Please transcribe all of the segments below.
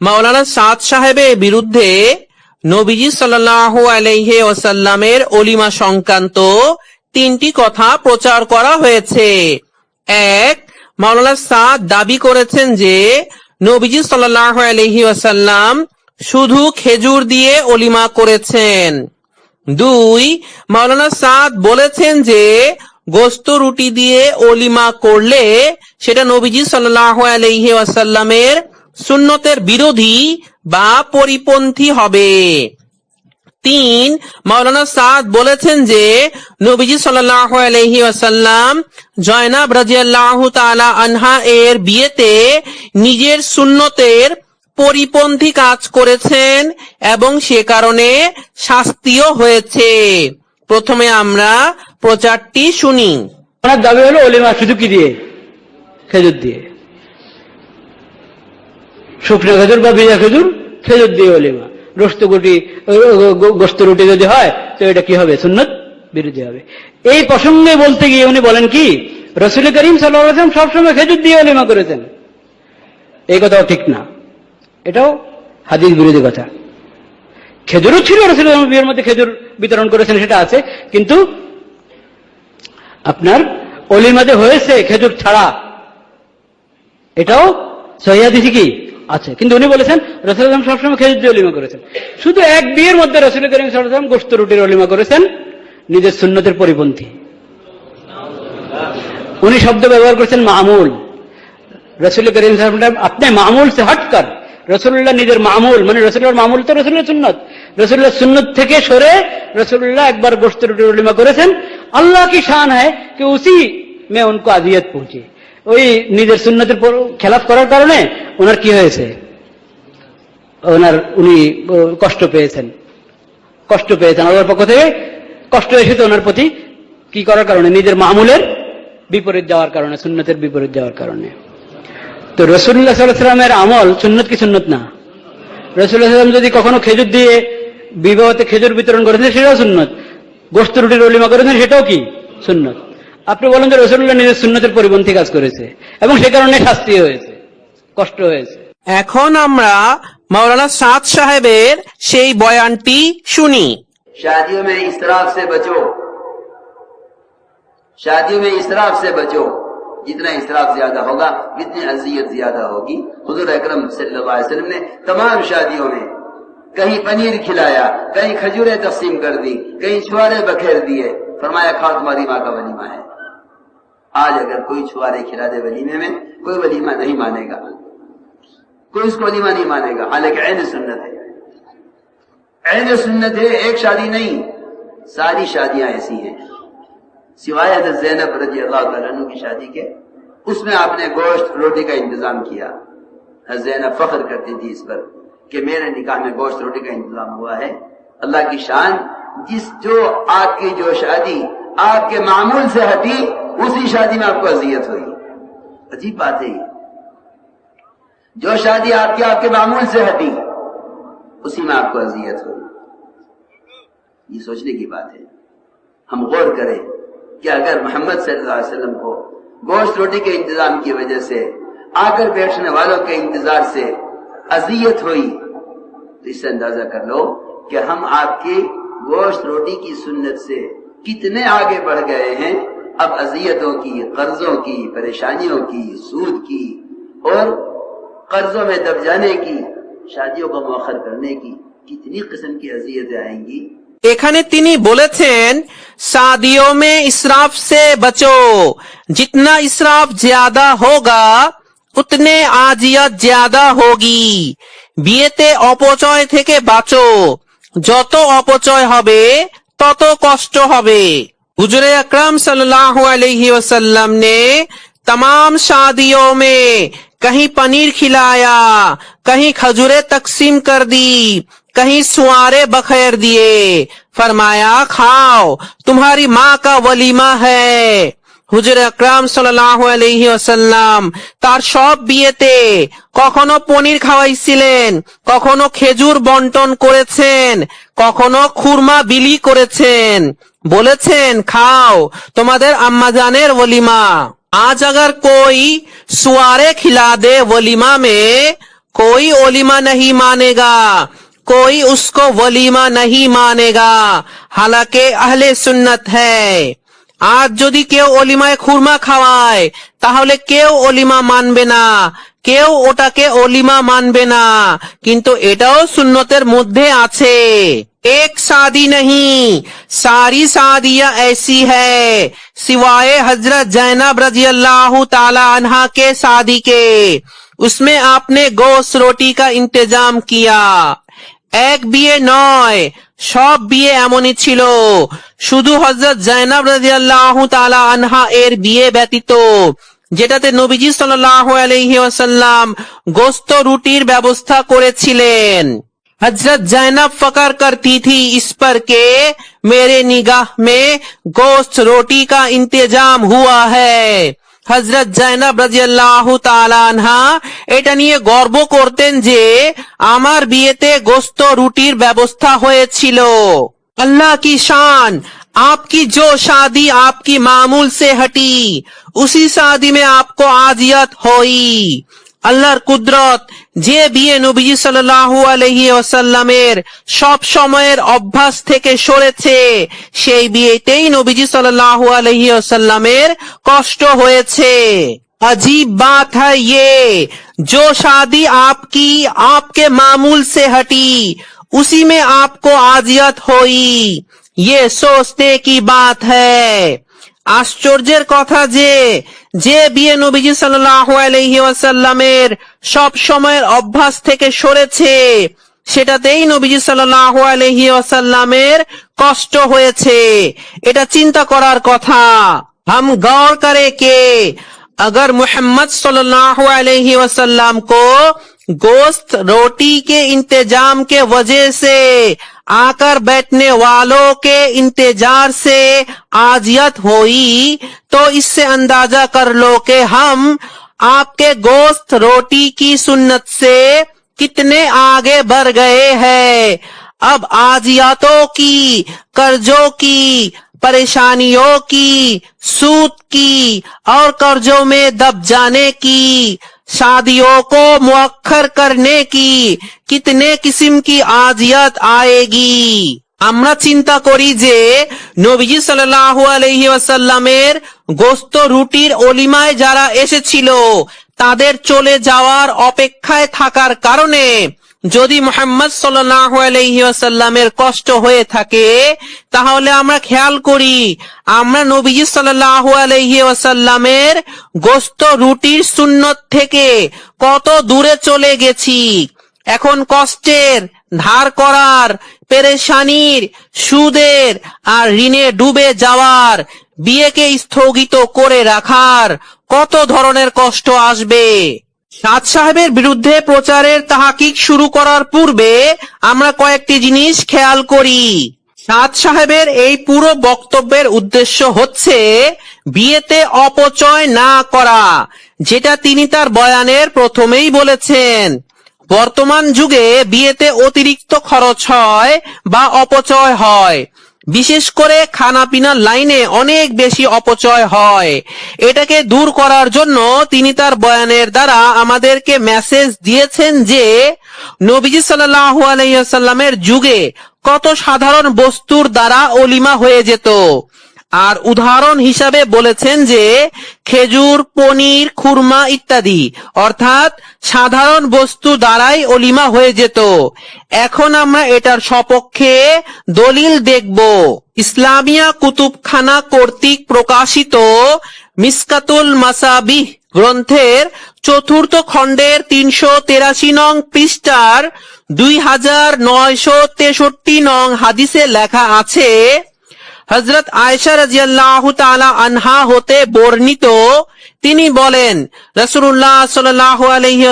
মাওলানা সাদ সাহেবের বিরুদ্ধে নবীজি অলিমা সংক্রান্ত তিনটি কথা প্রচার করা হয়েছে। এক, মাওলানা সাদ দাবি করেছেন যে নবীজি সাল্লাল্লাহু শুধু খেজুর দিয়ে অলিমা করেছেন। দুই, মাওলানা সাদ বলেছেন যে গোস্ত রুটি দিয়ে অলিমা করলে সেটা নবীজি সাল্লাহ আলহি ওয়াসাল্লামের সুন্নতের বিরোধী বা পরিপন্থী হবে। তিন, মাওলানা সাদ বলেছেন যে নবীজি সাল্লাহ জয়নাব রাজিয়াল্লাহ তালা আনহা এর বিয়েতে নিজের সুন্নতের পরিপন্থী কাজ করেছেন এবং সে কারণে শাস্তিও হয়েছে। প্রথমে আমরা প্রচারটি শুনি। ওনার দাবি হলো অলিমা শুধু কি দিয়ে? খেজুর দিয়ে। শুকনো খেজুর বা ভিজা খেজুর খেজুর দিয়ে অলিমা রোস্ত গুটি গোস্ত রুটি যদি হয়, তো এটা কি হবে? সুন্নত বিরোধী হবে। এই প্রসঙ্গে বলতে গিয়ে উনি বলেন কি, রসুল করিম সাল্লাম সবসময় খেজুর দিয়ে অলিমা করেছেন। এই কথাও ঠিক না। এটাও হাদিস বিরোধী কথা। খেজুরও ছিল রসুল বিয়ের মধ্যে খেজুর বিতরণ করেছেন, সেটা আছে। কিন্তু আপনার অলিমাতে হয়েছে খেজুর ছাড়া। এটাও সহিয়াদিসি কি? আছে। কিন্তু উনি বলেছেন, রসুল আসলাম সবসময় খেজুর দিয়ে অলিমা করেছেন। শুধু এক বিয়ের মধ্যে রসুল করিম সাল্লাম গোস্ত রুটির অলিমা করেছেন, নিজের সুন্নতের পরিপন্থী। উনি শব্দ ব্যবহার করেছেন মামুল। রসুল করিম সাল্লাম আপনি মামুল সে হটকর রসুল্লাহ নিজের মামুল মানে রসুল্লাহর মামুল তো রসুল্লাহ সুন্নত। রসুল্লাহ সুন্নত থেকে সরে রসুল্লাহ একবার গোস্ত রুটি উলিমা করেছেন अल्लाह की शान है कि उसी में उनको अजियत पहुंची ওই নিজের সুন্নতের খেলাফ করার কারণে ওনার কি হয়েছে ওনার উনি কষ্ট পেয়েছেন কষ্ট পেয়েছেন আল্লাহর পক্ষ থেকে কষ্ট এসেছে ওনার প্রতি কি করার কারণে নিজের মামুলের বিপরীত যাওয়ার কারণে সুন্নতের বিপরীত যাওয়ার কারণে তো রসুল্লাহ সাল্লামের আমল সুন্নত কি সুন্নত না রসুল্লাহ সাল্লাম যদি কখনো খেজুর দিয়ে বিবাহতে খেজুর বিতরণ করেছেন সেটাও সুন্নত গোস্ত রুটির অলিমা করেছেন সেটাও কি সুন্নত আপনি বলেন যে রসুল্লাহ নিজের সুন্নতের পরিপন্থী কাজ করেছে এবং সে কারণে শাস্তি হয়েছে কষ্ট হয়েছে এখন আমরা মাওলানা সাদ সাহেবের সেই বয়ানটি শুনি शादियों में इसराफ से बचो शादियों में इसराफ से बचो जितना इसराफ ज्यादा होगा जितनी अजियत ज्यादा होगी हुजूर अकरम सल्लल्लाहु अलैहि वसल्लम ने तमाम शादियों में کہیں پنیر کھلایا، کہیں کھجورے تقسیم کر دی، کہیں چھوارے بکھیر دیے۔ فرمایا کھاؤ تمہاری ماں کا ولیمہ ہے۔ آج اگر کوئی چھوارے کھلا دے ولیمے میں، کوئی ولیمہ نہیں مانے گا۔ کوئی اس کو ولیمہ نہیں مانے گا۔ حالانکہ عین سنت ہے۔ عین سنت ہے، ایک شادی نہیں، ساری شادیاں ایسی ہیں۔ سوائے حضرت زینب رضی اللہ تعالیٰ عنہ کی شادی کے، اس میں آپ نے گوشت، روٹی کا انتظام کیا۔ حضرت زینب فخر کرتی تھی اس پر۔ کہ میرے نکاح میں گوشت روٹی کا انتظام ہوا ہے۔ اللہ کی شان، جس جو آپ کی جو شادی آپ کے معمول سے ہٹی، اسی شادی میں آپ کو اذیت ہوئی۔ عجیب بات ہے جو شادی آپ کی آپ کے معمول سے ہٹی، اسی میں آپ کو اذیت ہوئی۔ یہ سوچنے کی بات ہے۔ ہم غور کریں کہ اگر محمد صلی اللہ علیہ وسلم کو گوشت روٹی کے انتظام کی وجہ سے، آ کر بیٹھنے والوں کے انتظار سے اذیت ہوئی تو اس سے اندازہ کر لو کہ ہم آپ کے گوشت روٹی کی سنت سے کتنے آگے بڑھ گئے ہیں۔ اب اذیتوں کی، قرضوں کی، پریشانیوں کی، سود کی اور قرضوں میں دب جانے کی، شادیوں کو مؤخر کرنے کی کتنی قسم کی اذیتیں آئیں گی۔ এখানে তিনি বলেছেন সাদিও মে ইসরাফ সে বচো জিতনা ইসরাফ زیادہ হোগা উতনে আজিয়াত জিয়াদা হোগি বিয়েতে تھے থেকে بچو جتو অপচয় হবে তত কষ্ট ہوئے حضور اکرم صلی اللہ علیہ وسلم نے تمام شادیوں میں کہیں پنیر کھلایا کہیں کھجورے تقسیم کر دی کہیں سوارے بخیر دیے فرمایا کھاؤ تمہاری ماں کا ولیمہ ہے হুজুর আকরাম সাল্লাহ আলহি আসাল্লাম তার সব বিয়েতে কখনো পনির খাওয়াইছিলেন কখনো খেজুর বন্টন করেছেন কখনো খুরমা বিলি করেছেন বলেছেন খাও তোমাদের আম্মাজানের ওলিমা आज अगर कोई सुआरे खिला दे वलीमा में कोई ओलिमा नहीं मानेगा कोई उसको वलीमा नहीं मानेगा हालांकि अहले सुन्नत है আজ যদি কেউ অলিমায় খুরমা খাওয়ায়، তাহলে কেউ অলিমা মানবে না। কেউ ওটাকে অলিমা মানবে না। কিন্তু এটাও সুন্নতের মধ্যে আছে। ایک شادی نہیں ساری شادیاں ایسی ہے سوائے حضرت جینب رضی اللہ تعالی عنہا کے شادی کے اس میں آپ نے گوشت روٹی کا انتظام کیا এক বিয়ে নয় সব বিয়ে এমনই ছিল শুধু হজরত জাইনাব রাদিয়াল্লাহু তাআলা আনহা এর বিয়ে ব্যতীত যেটাতে নবীজি সাল্লাল্লাহু আলাইহি ওয়াসাল্লাম গোস্ত রুটির ব্যবস্থা করেছিলেন हजरत जैनब फकर करती थी इस पर के मेरे निगाह में गोश्त रोटी का इंतजाम हुआ है হজরত জৈনব রাজিয়াল্লাহু তাআলা আনহা এটা নিয়ে গর্ব করতেন যে আমার বিয়েতে গোস্ত রুটির ব্যবস্থা হয়েছিল अल्लाह की शान आपकी जो शादी आपकी मामूल से हटी उसी शादी में आपको आजियत हुई আল্লাহর কুদরত যে বিয়ে নবীজি সাল্লাল্লাহু আলাইহি ওয়াসাল্লামের সব সময়ের অভ্যাস থেকে সরেছে সেই বিয়েতেই নবীজি সাল্লাল্লাহু আলাইহি ওয়াসাল্লামের কষ্ট হয়েছে अजीब बात है ये जो शादी आपकी आपके मामूल से हटी उसी में आपको आजियत हुई ये सोचने की बात है আশ্চর্যের কথা যে যে বিয়ে নবীজি সাল্লাল্লাহু আলাইহি ওয়াসাল্লামের সব সময়ের অভ্যাস থেকে সরেছে সেটাতেই নবীজি সাল্লাল্লাহু আলাইহি ওয়াসাল্লামের কষ্ট হয়েছে এটা চিন্তা করার কথা हम गौर करें कि अगर मोहम्मद सल्लल्लाहु अलैहि वसल्लम को गोश्त रोटी के इंतजाम के वजह से آ کر بیٹھنے والوں کے انتظار سے آزیت ہوئی، تو اس سے اندازہ کر لو کہ ہم آپ کے گوشت روٹی کی سنت سے کتنے آگے بڑھ گئے ہیں۔ اب آجیاتوں کی، قرضوں کی، پریشانیوں کی، سود کی اور قرضوں میں دب جانے کی शादियों को मुअक्खर करने की कितने किस्म की आजियत आएगी আমরা চিন্তা করি যে নবীজি সাল্লাল্লাহু আলাইহি ওয়াসাল্লামের গোস্ত রুটির অলিমায় যারা এসেছিল তাদের চলে যাওয়ার অপেক্ষায় থাকার কারণে যদি মোহাম্মদ ওয়াসাল্লামের কষ্ট হয়ে থাকে, তাহলে আমরা খেয়াল করি, আমরা নবীজি ওয়াসাল্লামের গোস্ত রুটির সুন্নত থেকে কত দূরে চলে গেছি। এখন কষ্টের, ধার করার, পেরেশানির, সুদের আর ঋণে ডুবে যাওয়ার, বিয়েকে স্থগিত করে রাখার কত ধরনের কষ্ট আসবে। সাদ সাহেবের বিরুদ্ধে প্রচারের তাহাকিক শুরু করার পূর্বে আমরা কয়েকটি জিনিস খেয়াল করি। সাদ সাহেবের এই পুরো বক্তব্যের উদ্দেশ্য হচ্ছে বিয়েতে অপচয় না করা, যেটা তিনি তার বয়ানের প্রথমেই বলেছেন। বর্তমান যুগে বিয়েতে অতিরিক্ত খরচ হয় বা অপচয় হয়। বিশেষ করে খানাপিনার লাইনে অনেক বেশি অপচয় হয়। এটাকে দূর করার জন্য তিনি তার বয়ানের দ্বারা আমাদেরকে মেসেজ দিয়েছেন যে, নবীজি সাল্লাহ আলাইসাল্লামের যুগে কত সাধারণ বস্তুর দ্বারা অলিমা হয়ে যেত। আর উদাহরণ হিসাবে বলেছেন যে খেজুর, পনির, খুরমা ইত্যাদি। অর্থাৎ সাধারণ বস্তু দ্বারাই অলিমা হয়ে যেত। এখন আমরা এটার সপক্ষে দলিল দেখব। ইসলামিয়া কুতুবখানা কর্তৃক প্রকাশিত মিসকাতুল মাসাবিহ গ্রন্থের চতুর্থ খণ্ডের তিনশো তেরাশি নং পৃষ্ঠার দুই হাজার নয়শো তেষট্টি নং হাদিসে লেখা আছে হজরত আয়সা তাআলা আনহা হতে বর্ণিত, তিনি বলেন, রাসূলুল্লাহ সাল্লাল্লাহু আলাইহি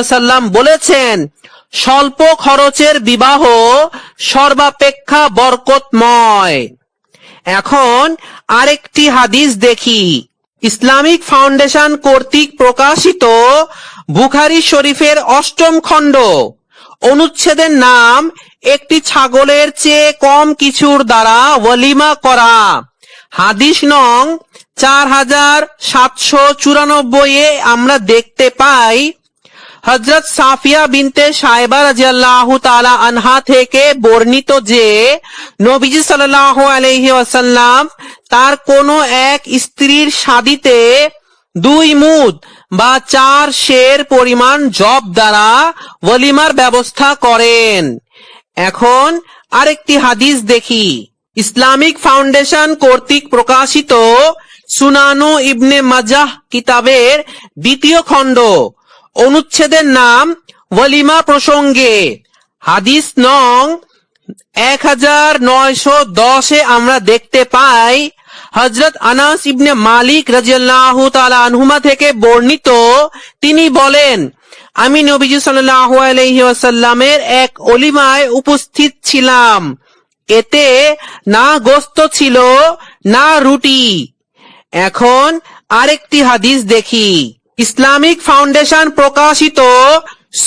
বলেছেন, স্বল্প খরচের বিবাহ সর্বাপেক্ষা বরকতময়। এখন আরেকটি হাদিস দেখি। ইসলামিক ফাউন্ডেশন কর্তৃক প্রকাশিত বুখারী শরীফের অষ্টম খণ্ড। অনুচ্ছেদের নাম একটি ছাগলের চেয়ে কম কিছুর দ্বারা ওয়ালিমা করা। হাদিস নং চার হাজার সাতশো চুরানব্বই এ আমরা দেখতে পাই হজরত সাফিয়া বিনতে সাহেবা রাজিয়াল্লাহু তালা আনহা থেকে বর্ণিত যে, নবীজি সাল্লাল্লাহু আলাইহি ওয়াসাল্লাম তার কোন এক স্ত্রীর শাদিতে দুই মুদ বা চার শের পরিমাণ জব দ্বারা ওলিমার ব্যবস্থা করেন। এখন আরেকটি হাদিস দেখি। ইসলামিক ফাউন্ডেশন কর্তৃক প্রকাশিত সুনানু ইবনে মাজাহ কিতাবের দ্বিতীয় খণ্ড। অনুচ্ছেদের নাম ওয়ালিমা প্রসঙ্গে। হাদিস নং এক হাজার নয়শো দশে আমরা দেখতে পাই হজরত আনাস ইবনে মালিক রাজিয়াল্লাহু তাআলা আনহুমা থেকে বর্ণিত। তিনি বলেন আমি নবীজি ওয়াসাল্লামের এক অলিমায় উপস্থিত ছিলাম। এতে না গোস্ত ছিল, না রুটি। এখন আরেকটি হাদিস দেখি। ইসলামিক ফাউন্ডেশন প্রকাশিত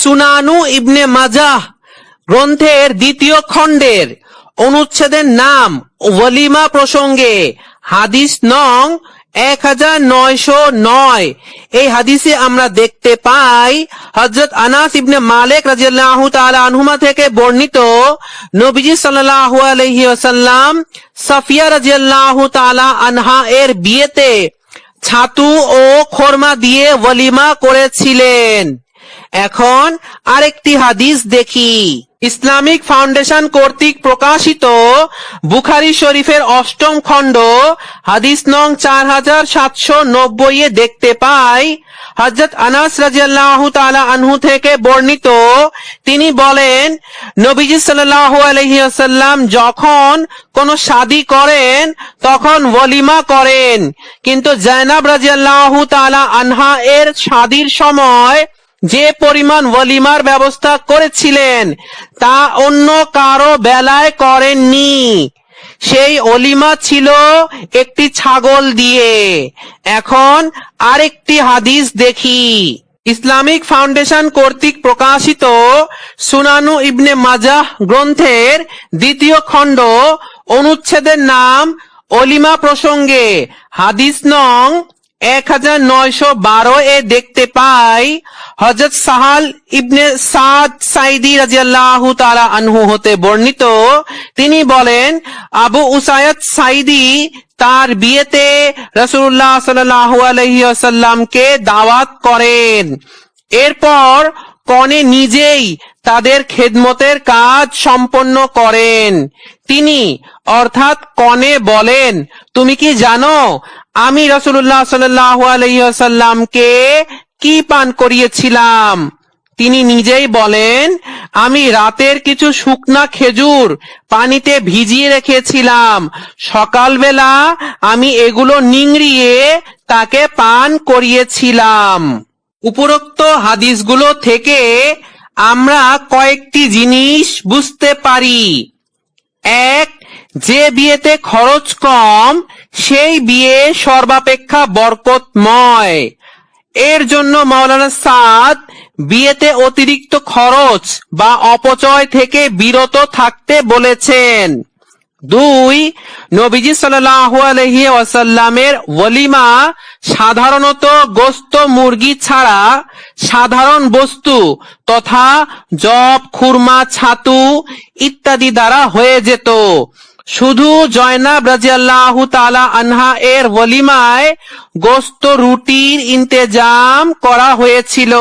সুনানু ইবনে মাজাহ গ্রন্থের দ্বিতীয় খণ্ডের অনুচ্ছেদের নাম ওয়ালিমা প্রসঙ্গে। হাদিস নং এক হাজার নয়শো নয়। এই হাদিসে আমরা দেখতে পাই হজরত আনাস ইবনে মালিক রাজিয়াল্লাহু তাআলা আনহুমা থেকে বর্ণিত নবীজি সাল্লাল্লাহু আলাইহি ওয়াসাল্লাম সাফিয়া রাজিয়াল্লাহু তাআলা আনহা এর বিয়েতে ছাতু ও খোরমা দিয়ে ওয়ালিমা করেছিলেন। এখন আরেকটি হাদিস দেখি। ইসলামিক ফাউন্ডেশন কর্তৃক প্রকাশিত বুখারি শরীফের অষ্টম খণ্ড, হাদিস নং চার হাজার সাতশো নব্বই এ দেখতে পাই। হজরত আনাস রাজিয়াল্লাহু আনহু থেকে বর্ণিত, তিনি বলেন, নবীজি সাল্লাল্লাহু আলাইহি যখন কোন শাদি করেন, তখন ওয়ালিমা করেন। কিন্তু জয়নাব রাজিয়াল্লাহু তাআলা আনহা এর শাদির সময় যে পরিমাণ ওয়ালিমার ব্যবস্থা করেছিলেন, তা অন্য কারও বেলায় করেননি। সেই অলিমা ছিল একটি ছাগল দিয়ে। এখন আরেকটি হাদিস দেখি। ইসলামিক ফাউন্ডেশন কর্তৃক প্রকাশিত সুনানু ইবনে মাজাহ গ্রন্থের দ্বিতীয় খণ্ড অনুচ্ছেদের নাম অলিমা প্রসঙ্গে। হাদিস নং এক হাজার নয়শো বারো এ দেখতে পাই হজরত সাহাল ইবনে সাদ সাইদি রাজিয়াল্লাহু তাআলা আনহু হতে বর্ণিত। তিনি বলেন, আবু উসায়দ সাইদি তার বিয়েতে রাসূলুল্লাহ সাল্লাল্লাহু আলাইহি ওয়াসাল্লামকে দাওয়াত করেন। এরপর কনে নিজেই তাদের খেদমতের কাজ সম্পন্ন করেন। তিনি অর্থাৎ কনে বলেন, তুমি কি জানো আমি রসুল্লাহ সাল্লাহ কি পান করিয়েছিলাম? তিনি নিজেই বলেন, আমি রাতের কিছু শুকনা খেজুর পানিতে ভিজিয়ে রেখেছিলাম। সকালবেলা আমি এগুলো নিংড়িয়ে তাকে পান করিয়েছিলাম। উপরোক্ত হাদিসগুলো থেকে আমরা কয়েকটি জিনিস বুঝতে পারি। এক, যে বিয়েতে খরচ কম সেই বিয়ে সর্বাপেক্ষা বরকতময়। এর জন্য মাওলানা সাদ বিয়েতে অতিরিক্ত খরচ বা অপচয় থেকে বিরত থাকতে বলেছেন। দুই, নবীজি সাল্লাল্লাহু আলাইহি ওয়াসাল্লামের ওয়ালিমা সাধারণত গোস্ত মুরগি ছাড়া সাধারণ বস্তু তথা জব, খুরমা, ছাতু ইত্যাদি দ্বারা হয়ে যেত। শুধু জয়নাব রাজিয়াল্লাহু তালা আনহা এর ওয়ালিমায় গোস্ত রুটির ইন্তেজাম করা হয়েছিল।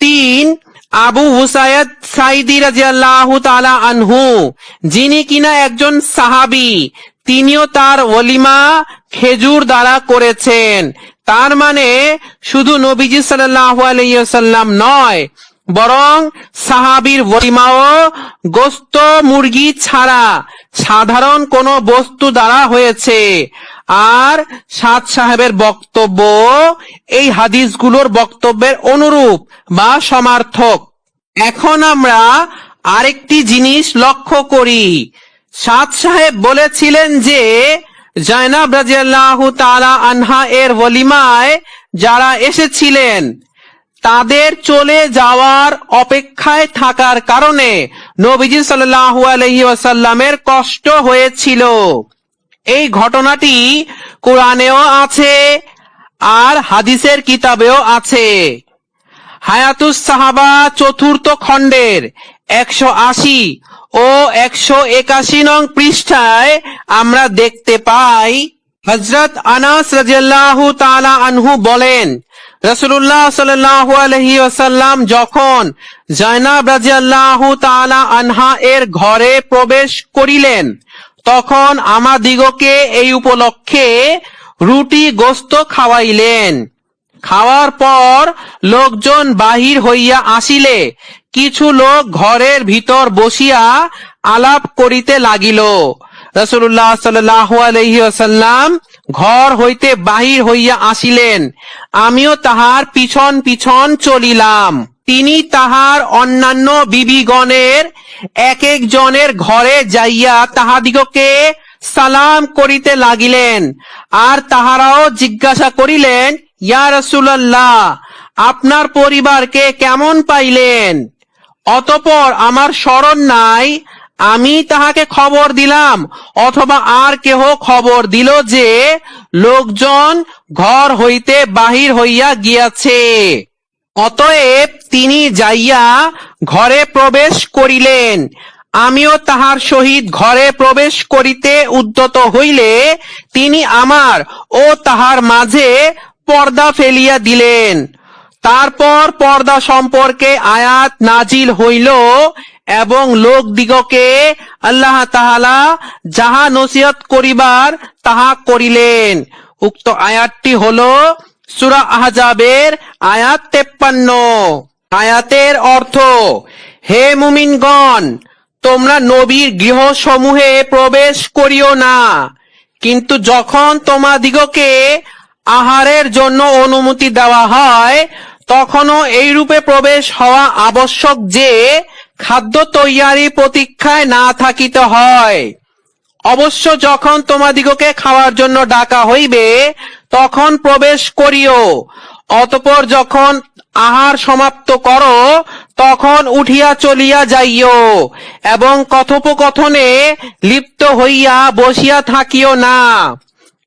তিন, আবু হুসায়দ সাইদি রাজিয়াল্লাহু তালা আনহু, যিনি কিনা একজন সাহাবী, তিনিও তার ওলিমা খেজুর দ্বারা করেছেন। তার মানে শুধু নবীজি সাল্লাল্লাহু আলাইহি নয় বরং সাহাবীর ওলিমাও গোস্ত মুরগি ছাড়া সাধারণ কোন বস্তু দ্বারা হয়েছে। আর সাদ সাহেবের বক্তব্য এই হাদিসগুলোর বক্তব্যের অনুরূপ বা সমার্থক। এখন আমরা আরেকটি জিনিস লক্ষ্য করি। সাদ সাহেব বলেছিলেন যে, জয়নাব রাজিয়াল্লাহু তাআলা আনহা এর ওলিমায় যারা এসেছিলেন তাদের চলে যাওয়ার অপেক্ষায় থাকার কারণে নবীজি ওয়াসাল্লামের কষ্ট হয়েছিল। এই ঘটনাটি কোরআনেও আছে আর হাদিসের কিতাবেও আছে। হায়াতুস সাহাবা চতুর্থ খণ্ডের একশো আশি ও একশো একাশি নং পৃষ্ঠায় আমরা দেখতে পাই হজরত আনাস রাজিয়াল্লাহু তালা আনহু বলেন রসুল্লাহ আলাইহি ওয়াসাল্লাম যখন জয়নাব রাজিয়াল্লাহু তাআলা আনহা এর ঘরে প্রবেশ করিলেন, তখন আমাদিগকে এই উপলক্ষে রুটি গোস্ত খাওয়াইলেন। খাওয়ার পর লোকজন বাহির হইয়া আসিলে। কিছু লোক ঘরের ভিতর বসিয়া আলাপ করিতে লাগিল। রসুল্লাহ সাল্লাম ঘর হইতে বাহির হইয়া আসিলেন। আমিও তাহার পিছন পিছন চলিলাম। তিনি তাহার অন্যান্য বিবিগণের এক এক জনের ঘরে যাইয়া তাহাদিগকে সালাম করিতে লাগিলেন। আর তাহারাও জিজ্ঞাসা করিলেন, ইয়া রসুলাল্লাহ, আপনার পরিবারকে কেমন পাইলেন? অতপর আমার স্মরণ নাই আমি তাহাকে খবর দিলাম, অথবা আর কেহ খবর দিল যে, লোকজন ঘর হইতে বাহির হইয়া গিয়াছে। অতএব তিনি যাইয়া ঘরে প্রবেশ করিলেন। আমিও তাহার সহিত ঘরে প্রবেশ করিতে উদ্যত হইলে, তিনি আমার ও তাহার মাঝে পর্দা ফেলিয়া দিলেন। তারপর পর্দা সম্পর্কে আয়াত নাজিল হইল এবং লোকদিগকে আল্লাহ তাহালা যাহা নসিহত করিবার তাহা করিলেন। উক্ত আয়াতটি হল সুরা আহজাবের আয়াত তেপ্পান্ন। আয়াতের অর্থ, হে মুমিনগণ, তোমরা নবীর গৃহসমূহে প্রবেশ করিও না, কিন্তু যখন তোমাদিগকে আহারের জন্য অনুমতি দেওয়া হয়, তখনও এই রূপে প্রবেশ হওয়া আবশ্যক যে খাদ্য তৈয়ারি প্রতীক্ষায় না থাকিতে হয়। অবশ্য যখন তোমাদিগকে খাওয়ার জন্য ডাকা হইবে, তখন প্রবেশ করিও। অতপর যখন আহার সমাপ্ত করো, তখন উঠিয়া চলিয়া যাইও এবং কথোপকথনে লিপ্ত হইয়া বসিয়া থাকিও না।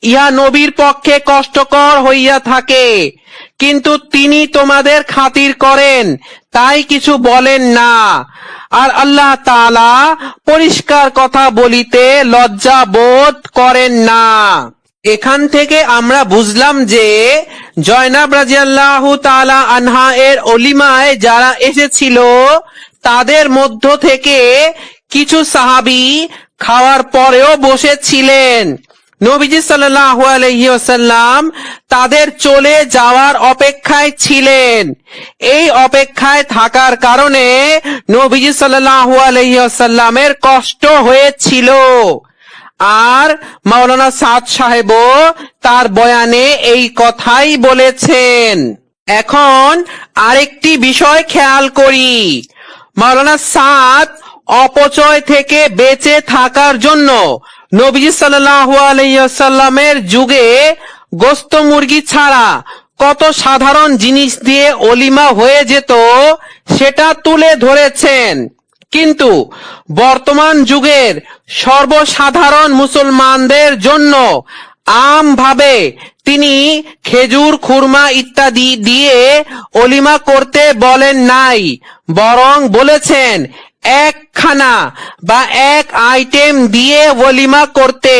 ইহা নবীর পক্ষে কষ্টকর হইয়া থাকে, কিন্তু তিনি তোমাদের খাতির করেন তাই কিছু বলেন না। আর আল্লাহ তাআলা পরিষ্কার কথা বলিতে লজ্জা বোধ করেন না। এখান থেকে আমরা বুঝলাম যে, জয়নাব রাজিয়াল্লাহু তাআলা আনহা এর অলিমায় যারা এসেছিল, তাদের মধ্য থেকে কিছু সাহাবী খাওয়ার পরেও বসেছিলেন। নবীজি সাল্লাল্লাহু আলাইহি ওয়াসাল্লাম তাদের চলে যাওয়ার অপেক্ষায় ছিলেন। এই অপেক্ষায় থাকার কারণে নবীজি সাল্লাল্লাহু আলাইহি ওয়াসাল্লামের কষ্ট হয়েছিল। আর মাওলানা সাদ সাহেবও তার বয়ানে এই কথাই বলেছেন। এখন আরেকটি বিষয় খেয়াল করি। মাওলানা সাদ অপচয় থেকে বেঁচে থাকার জন্য নবীজি সাল্লাল্লাহু আলাইহি ওয়াসাল্লামের যুগে গোস্ত মুরগি ছাড়া কত সাধারণ জিনিস দিয়ে অলিমা হয়ে যেত, সেটা তুলে ধরেছেন। কিন্তু বর্তমান যুগের সর্বসাধারণ মুসলমানদের জন্য আমভাবে তিনি খেজুর, খুরমা ইত্যাদি দিয়ে অলিমা করতে বলেন নাই, বরং বলেছেন এক খানা বা এক আইটেম দিয়ে ওলিমা করতে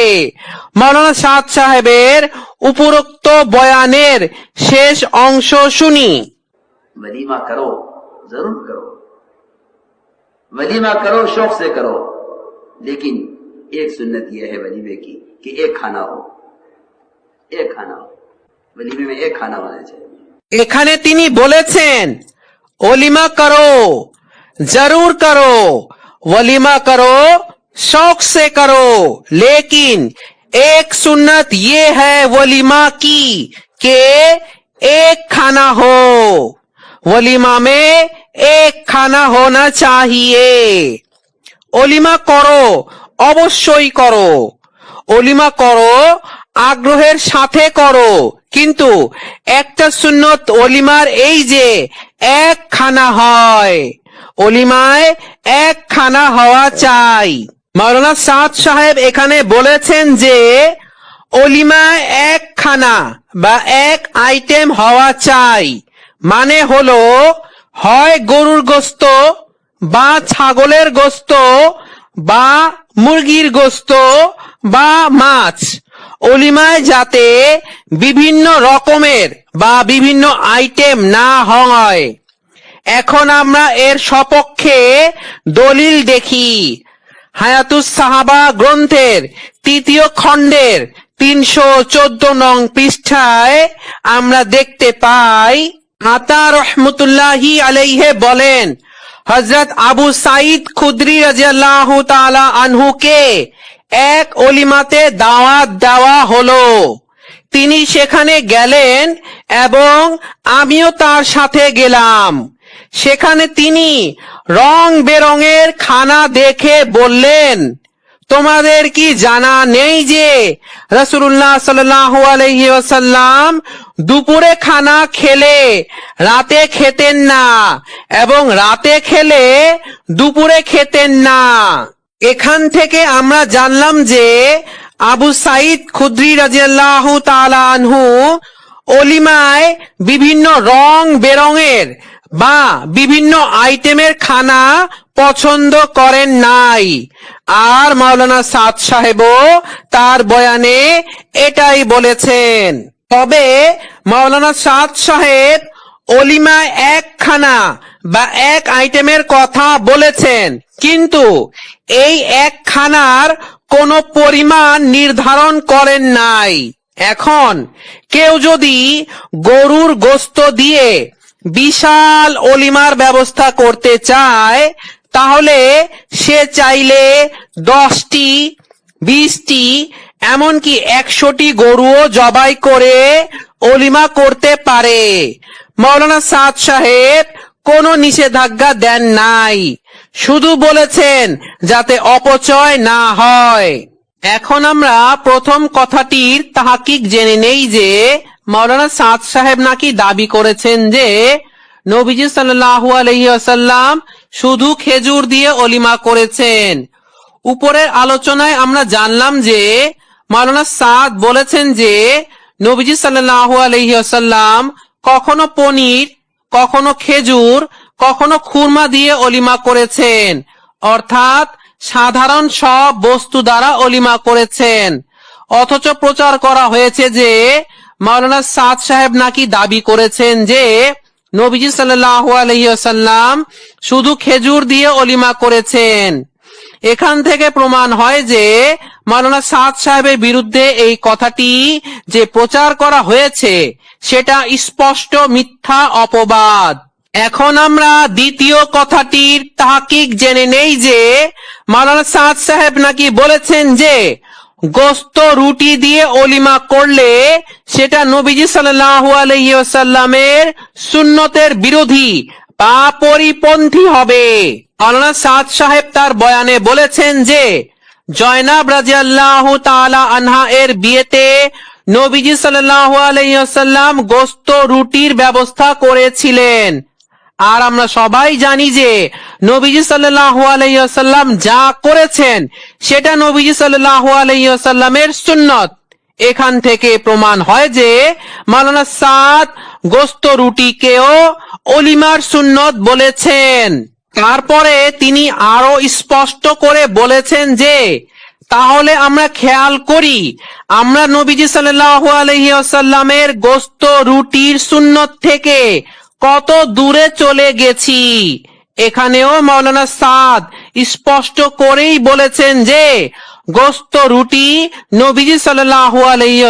মৌলানা সাদ সাহেবের উপরোক্ত বয়ানের শেষ অংশ শুনি वलीमा करो जरूर करो वलीमा करो शौक से करो लेकिन एक सुन्नत यह है वलीमे की कि एक खाना हो एक खाना हो वलीमे में एक खाना होना चाहिए এখানে তিনি বলেছেন ওলিমা করো जरूर करो वलीमा करो शौक से करो लेकिन एक सुन्नत ये है वलीमा की के एक खाना हो वलीमा में एक खाना होना चाहिए অলিমা করো অবশ্যই করো অলিমা করো আগ্রহের সাথে করো কিন্তু একটা সুন্নত অলিমার এই যে এক খানা হয়। অলিমায় এক খানা হওয়া চাই। মাওলানা সাদ সাহেব এখানে বলেছেন যে অলিমা একখানা বা এক আইটেম হওয়া চাই। মানে হলো, হয় গরুর গোস্ত বা ছাগলের গোস্ত বা মুরগির গোস্ত বা মাছ। অলিমায় যাতে বিভিন্ন রকমের বা বিভিন্ন আইটেম না হয়। এখন আমরা এর সপক্ষে দলিল দেখি। হায়াতুস সাহাবা গ্রন্থের তৃতীয় খণ্ডের তিনশো চোদ্দ নং পৃষ্ঠায় আমরা দেখতে পাই আতা রহমতুল্লাহি আলাইহে বলেন হজরত আবু সাইদ খুদরি রাজিয়াল্লাহ তাআলা আনহুকে এক অলিমাতে দাওয়াত দেওয়া হলো। তিনি সেখানে গেলেন এবং আমিও তার সাথে গেলাম। সেখানে তিনি রং বেরঙের খানা দেখে বললেন, তোমাদের কি জানা নেই যে রসুল্লাহ সাল্লাহ দুপুরে খানা খেলে, রাতে খেতেন না এবং রাতে খেলে দুপুরে খেতেন না? এখান থেকে আমরা জানলাম যে আবু সাইদ খুদ্রি রাজিয়াল্লাহু তাআলা আনহু অলিমায় বিভিন্ন রং বেরঙের বা বিভিন্ন আইটেমের খানা পছন্দ করেন নাই। আর মাওলানা সাদ সাহেবও তার বয়ানে এটাই বলেছেন। তবে মাওলানা সাদ সাহেব অলিমায় একখানা বা এক আইটেমের কথা বলেছেন। কিন্তু এই একখানার কোনো পরিমাণ নির্ধারণ করেন নাই। এখন কেউ যদি গরুর গোস্ত দিয়ে বিশাল অলিমার ব্যবস্থা করতে চায়, তাহলে সে চাইলে দশটি, বিশটি, এমনকি একশোটি গরুও জবাই করে অলিমা করতে পারে। মৌলানা সাদ সাহেব কোনো নিষেধাজ্ঞা দেন নাই। শুধু বলেছেন যাতে অপচয় না হয়। এখন আমরা প্রথম কথাটির তাহাকিক জেনে নেই যে মৌলানা সাদ সাহেব নাকি দাবি করেছেন যে নবীজি আলহিহাসাল্লাম শুধু খেজুর দিয়ে অলিমা করেছেন। উপরের আলোচনায় আমরা জানলাম যে মাওলানা সাদ বলেছেন যে নবীজি সাল্লাহ আলহিহাসাল্লাম কখনো পনির কখনো খেজুর, কখনো খুরমা দিয়ে অলিমা করেছেন। অর্থাৎ সাধারণ সব বস্তু দ্বারা অলিমা করেছেন। অথচ প্রচার করা হয়েছে যে মাওলানা সাদ সাহেব নাকি দাবি করেছেন যে নবীজি সাল্লাহ আলহিহাসাল্লাম শুধু খেজুর দিয়ে অলিমা করেছেন। এখান থেকে প্রমাণ হয় যে মাওলানা সাদ সাহেবের বিরুদ্ধে এই কথাটি যে প্রচার করা হয়েছে, সেটা স্পষ্ট মিথ্যা অপবাদ। এখন আমরা দ্বিতীয় কথাটির তাহাকিক জেনে নেই যে মাওলানা সাদ সাহেব নাকি বলেছেন যে গোস্ত রুটি দিয়ে অলিমা করলে সেটা নবীজি সাল্লাল্লাহু আলাইহি সুন্নতের বিরোধী বা পরিপন্থী হবে। মাওলানা সাদ সাহেব তার বয়ানে বলেছেন যে, জয়নাব রাজিয়াল্লাহু তাআলা আনহা এর বিয়েতে নবীজি সাল্লাল্লাহু আলাইহি ওয়াসাল্লাম গোস্ত রুটির ব্যবস্থা করেছিলেন। আর আমরা সবাই জানি যে, নবীজি সাল্লাল্লাহু আলাইহি ওয়াসাল্লাম যা করেছেন, সেটা নবীজি সাল্লাল্লাহু আলাইহি ওয়াসাল্লামের সুন্নত। এখান থেকে প্রমাণ হয় যে, মাওলানা সাদ গোস্ত রুটিকেও অলিমার সুন্নত বলেছেন। তারপরে তিনি আরও স্পষ্ট করে বলেছেন যে, তাহলে আমরা খেয়াল করি, আমরা নবীজি সাল্লাল্লাহু আলাইহি ওয়াসাল্লামের গোস্ত রুটির সুন্নত থেকে কত দূরে চলে গেছি। এখানেও মাওলানা সাদ স্পষ্ট করেই বলেছেন যে, গোস্ত রুটি নবীজি সাল্লাল্লাহু আলাইহি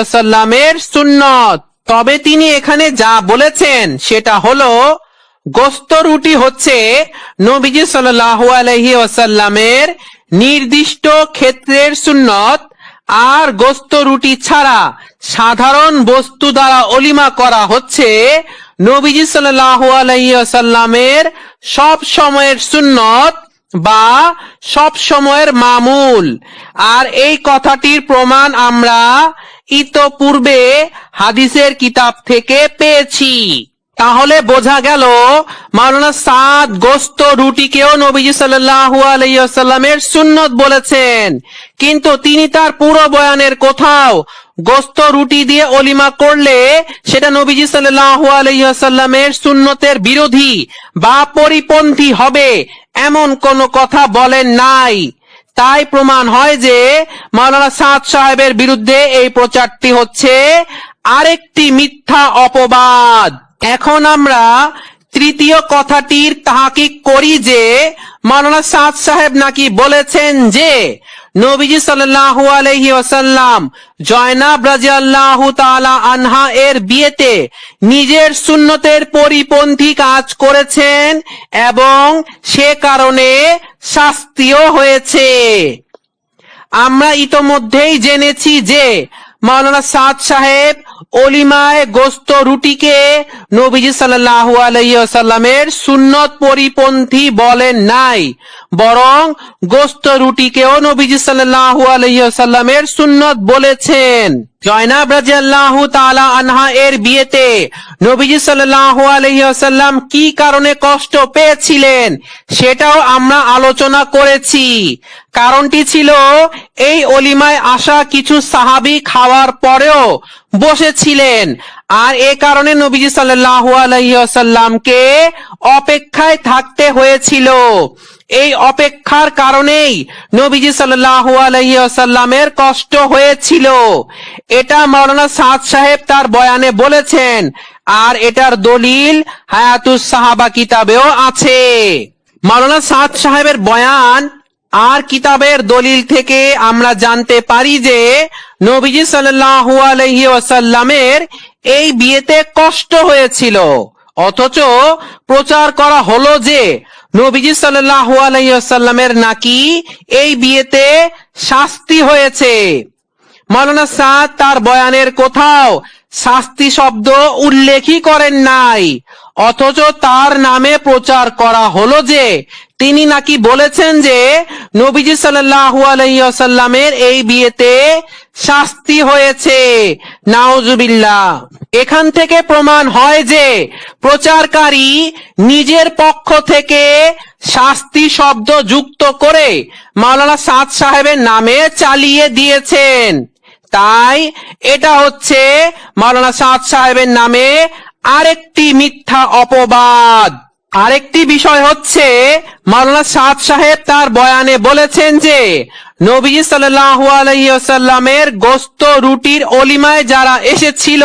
সুন্নত। তবে তিনি এখানে যা বলেছেন, সেটা হলো গোস্ত রুটি হচ্ছে নবীজি সাল্লাল্লাহু আলাইহি ওয়াসাল্লামের নির্দিষ্ট ক্ষেত্রের সুন্নত, আর গোস্ত রুটি ছাড়া সাধারণ বস্তু দ্বারা অলিমা করা হচ্ছে নবীজি সাল্লাল্লাহু আলাইহি ওয়াসাল্লামের সব সময়ের সুন্নত বা সব সময়ের মামুল। আর এই কথাটির প্রমাণ আমরা ইতপূর্বে হাদিসের কিতাব থেকে পেয়েছি। তাহলে বোঝা গেল মাওলানা সাদ গোস্ত রুটিকেও নবীজি সাল্লাল্লাহু আলাইহি ওয়াসাল্লামের সুন্নত বলেছেন। কিন্তু তিনি তার পুরো বয়ানের কোথাও গোস্ত রুটি দিয়ে অলিমা করলে সেটা নবীজি সাল্লাল্লাহু আলাইহি ওয়াসাল্লামের সুন্নতের বিরোধী বা পরিপন্থী হবে এমন কোনো কথা বলেন নাই। তাই প্রমাণ হয় যে মাওলানা সাদ সাহেবের বিরুদ্ধে এই প্রচারটি হচ্ছে আরেকটি মিথ্যা অপবাদ। এখন আমরা তৃতীয় কথাটির তাহাকিক করি যে, মাওলানা সাদ সাহেব নাকি বলেছেন যে, নবীজি সাল্লাল্লাহু আলাইহি ওয়াসাল্লাম জয়নাব রাদিয়াল্লাহু তাআলা আনহা এর বিয়েতে নিজের সুন্নতের পরিপন্থী কাজ করেছেন এবং সে কারণে শাস্তিও হয়েছে। আমরা ইতোমধ্যেই জেনেছি যে মাওলানা সাদ সাহেব অলিমায় গোস্ত রুটিকে নবীজি ওয়াসাল্লামের সুন্নত পরিপন্থী বলেন নাই, বরং গোস্ত রুটিকেও নবীজি সাল্লাল্লাহু আলাইহি ওয়াসাল্লামের সুন্নত বলেছেন। জয়নাব রাদিয়াল্লাহু তাআলা আনহা এর বিয়েতে নবীজি সাল্লাল্লাহু আলাইহি কি কারণে কষ্ট পেয়েছিলেন সেটাও আমরা আলোচনা করেছি। কারণটি ছিল এই অলিমায় আসা কিছু সাহাবী খাওয়ার পরেও বসেছিলেন। আর এ কারণে নবীজি সাল্লাল্লাহু আলাইহি অপেক্ষায় থাকতে হয়েছিল। এই অপেক্ষার কারণেই নবীজি আলাইহি কষ্ট হয়েছিল। এটা মাওলানা সাদ সাহেব তার বয়ানে বলেছেন, আর এটার দলিল হায়াতুস সাহাবা কিতাবেও আছে। মাওলানা সাদ সাহেবের বয়ান আর কিতাবের দলিল থেকে আমরা জানতে পারি যে নবীজি আলাইহি ওয়াসাল্লামের এই বিয়েতে কষ্ট হয়েছিল। অথচ প্রচার করা হলো যে নবীজি সাল্লাহ আলাইসাল্লামের নাকি এই বিয়েতে শাস্তি হয়েছে। মালানা সাদ তার বয়ানের কোথাও শাস্তি শব্দ উল্লেখই করেন নাই। অথচ তার নামে প্রচার করা হলো যে, তিনি নাকি বলেছেন যে, নবীজি সাল্লাল্লাহু আলাইহি ওয়াসাল্লামের এই বিয়েতে শাস্তি হয়েছে। নাউজুবিল্লাহ। এখান থেকে প্রমাণ হয় যে, প্রচারকারী নিজের পক্ষ থেকে শাস্তি শব্দ যুক্ত করে মাওলানা সাদ সাহেবের নামে চালিয়ে দিয়েছেন। তাই এটা হচ্ছে মাওলানা সাদ সাহেবের নামে আরেকটি মিথ্যা অপবাদ। আরেকটি বিষয় হচ্ছে, মাওলানা সাদ সাহেব তার বয়ানে বলেছেন যে আলাইহি ওয়াসাল্লামের গোস্ত রুটির অলিমায় যারা এসেছিল,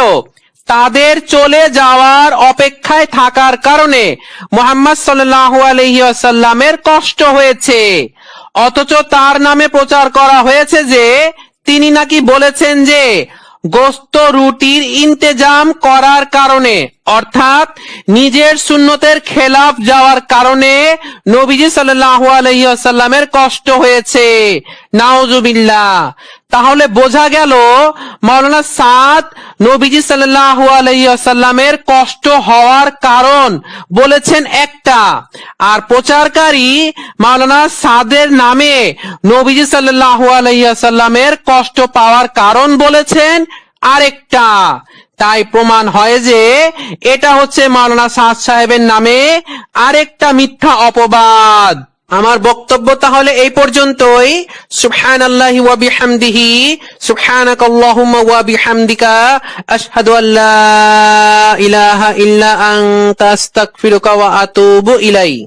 তাদের চলে যাওয়ার অপেক্ষায় থাকার কারণে মোহাম্মদ সাল্লাল্লাহু আলাইহি ওয়াসাল্লামের কষ্ট হয়েছে। অথচ তার নামে প্রচার করা হয়েছে যে তিনি নাকি বলেছেন যে, গোস্ত রুটির ইন্তেজাম করার কারণে, অর্থাৎ নিজের সুন্নতের খেলাফ যাওয়ার কারণে নবীজি সাল্লাহ আলহিহাসাল্লামের কষ্ট হয়েছে। নাউজুবিল্লাহ। তাহলে বোঝা গেল মাওলানা সাদ নবীজি সাল্লাল্লাহু আলাইহি ওয়াসাল্লামের কষ্ট হওয়ার কারণ বলেছেন একটা। আর প্রচারকারী মাওলানা সাদের নামে নবীজি সাল্লাল্লাহু আলাইহি ওয়াসাল্লামের কষ্ট পাওয়ার কারণ বলেছেন আরেকটা। তাই প্রমাণ হয় যে এটা হচ্ছে মাওলানা সাদ সাহেবের নামে আরেকটা মিথ্যা অপবাদ। আমার বক্তব্য তাহলে এই পর্যন্তই। সুবহান আল্লাহ ওয়াবি হামদিহি সুবহানাক আল্লাহুম্মা হামদিকা বিহামদিকা। আশহাদু আল্লা ইলাহা ইল্লা আনতা। আস্তাগফিরুকা ওয়া আতুবু ইলাই